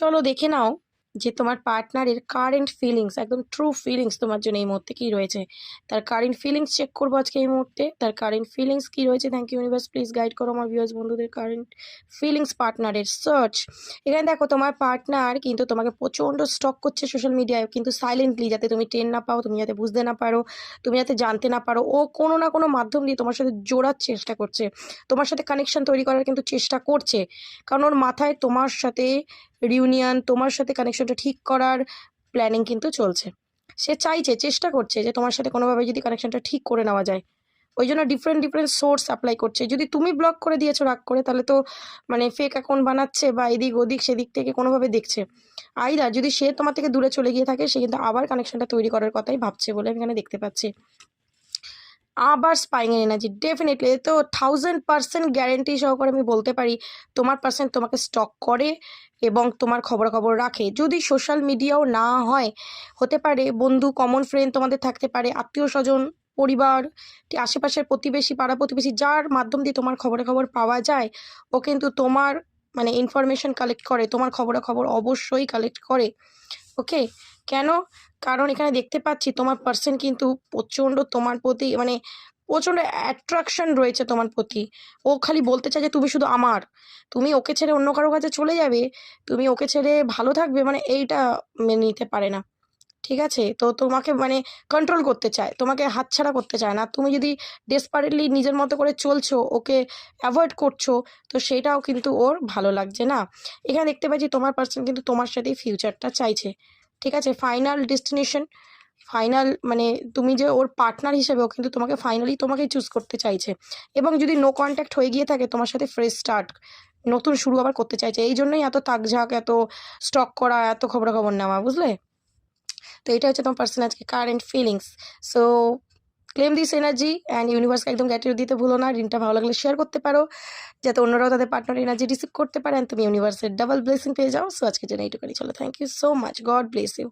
চলো দেখে নাও যে তোমার পার্টনারের কারেন্ট ফিলিংস একদম ট্রু ফিলিংস তোমার জন্য এই মুহূর্তে কী রয়েছে। তার কারেন্ট ফিলিংস চেক করব আজকে এই মুহূর্তে। তার কারেন্ট ফিলিংস কী রয়েছে? Thank you universe please guide করো আমার ভিউয়ার্স বন্ধুদের কারেন্ট ফিলিংস পার্টনারের সার্চ এখানে দেখো তোমার পার্টনার কিন্তু তোমাকে প্রচণ্ড স্টক করছে সোশ্যাল মিডিয়ায় কিন্তু সাইলেন্টলি যাতে তুমি টেন না পাও, তুমি যাতে বুঝতে না পারো, তুমি যাতে জানতে না পারো, ও কোনো না কোনো মাধ্যম দিয়ে তোমার সাথে জোড়ার চেষ্টা করছে। তোমার সাথে কানেকশন তৈরি করার কিন্তু চেষ্টা করছে। কারণ ওর মাথায় তোমার সাথে রিউনিয়ন তোমার সাথে কানেকশনটা ঠিক করার প্ল্যানিং কিন্তু চলছে। সে চাইছে, চেষ্টা করছে যে তোমার সাথে কোনোভাবে যদি কানেকশনটা ঠিক করে নেওয়া যায়। ওই জন্য ডিফারেন্ট ডিফারেন্ট সোর্স অ্যাপ্লাই করছে। যদি তুমি ব্লক করে দিয়েছ রাগ করে, তাহলে তো মানে ফেক অ্যাকাউন্ট বানাচ্ছে বা এদিক ওদিক, সেদিক থেকে কোনোভাবে দেখছে। আইদা, যদি সে তোমার থেকে দূরে চলে গিয়ে থাকে, সে কিন্তু আবার কানেকশনটা তৈরি করার কথাই ভাবছে বলে আমি এখানে দেখতে পাচ্ছি। আবার স্পাইং এনার্জি ডেফিনেটলি তো থাউজেন্ড পার্সেন্ট গ্যারেন্টি সহকারে আমি বলতে পারি, তোমার পার্সেন্ট তোমাকে স্টক করে এবং তোমার খবরাখবর রাখে। যদি সোশ্যাল মিডিয়াও না হয়, হতে পারে বন্ধু কমন ফ্রেন্ড তোমাদের থাকতে পারে, আত্মীয় স্বজন, পরিবার আশেপাশের প্রতিবেশী, পাড়া প্রতিবেশী, যার মাধ্যম দিয়ে তোমার খবরাখবর পাওয়া যায়, ও কিন্তু তোমার মানে ইনফরমেশন কালেক্ট করে, তোমার খবরাখবর অবশ্যই কালেক্ট করে। ওকে কেন? কারণ এখানে দেখতে পাচ্ছি তোমার পার্সন কিন্তু প্রচণ্ড তোমার প্রতি মানে প্রচণ্ড অ্যাট্রাকশন রয়েছে তোমার প্রতি। ও খালি বলতে চায় যে তুমি শুধু আমার। তুমি ওকে ছেড়ে অন্য কারও কাছে চলে যাবে, তুমি ওকে ছেড়ে ভালো থাকবে মানে এইটা মেনে নিতে পারে না। ঠিক আছে? তো তোমাকে মানে কন্ট্রোল করতে চায়, তোমাকে হাতছাড়া করতে চায় না। তুমি যদি ডেসপারেটলি নিজের মতো করে চলছো, ওকে অ্যাভয়েড করছ, তো সেটাও কিন্তু ওর ভালো লাগছে না। এখানে দেখতে পাচ্ছি তোমার পার্সন কিন্তু তোমার সাথেই ফিউচারটা চাইছে। ঠিক আছে ফাইনাল ডেস্টিনেশন ফাইনাল মানে তুমি যে ওর পার্টনার হিসেবে ও কিন্তু তোমাকে ফাইনালি তোমাকে চুজ করতে চাইছে। এবং যদি নো কন্ট্যাক্ট হয়ে গিয়ে থাকে, তোমার সাথে ফ্রেশ স্টার্ট নতুন শুরু আবার করতে চাইছে। এই জন্যই এত তাকঝাক, এত স্টক করা, এত খবরাখবর নেওয়া, বুঝলে? তো এটা হচ্ছে তোমার পার্সোনাল আজকে current feelings so claim this energy and ইউনিভার্সকে একদম গ্যাটিউ দিতে ভুলো না। রিনটা ভালো লাগলে শেয়ার করতে পারো, যাতে অন্যরাও তাদের পার্টনার এনার্জি রিসিভ করতে পারে। তুমি ইউনিভার্সের ডাবল ব্লেসিং পেয়ে যাও। সো আজকে জন্য এইটুকুনি। চলো thank you so much God bless you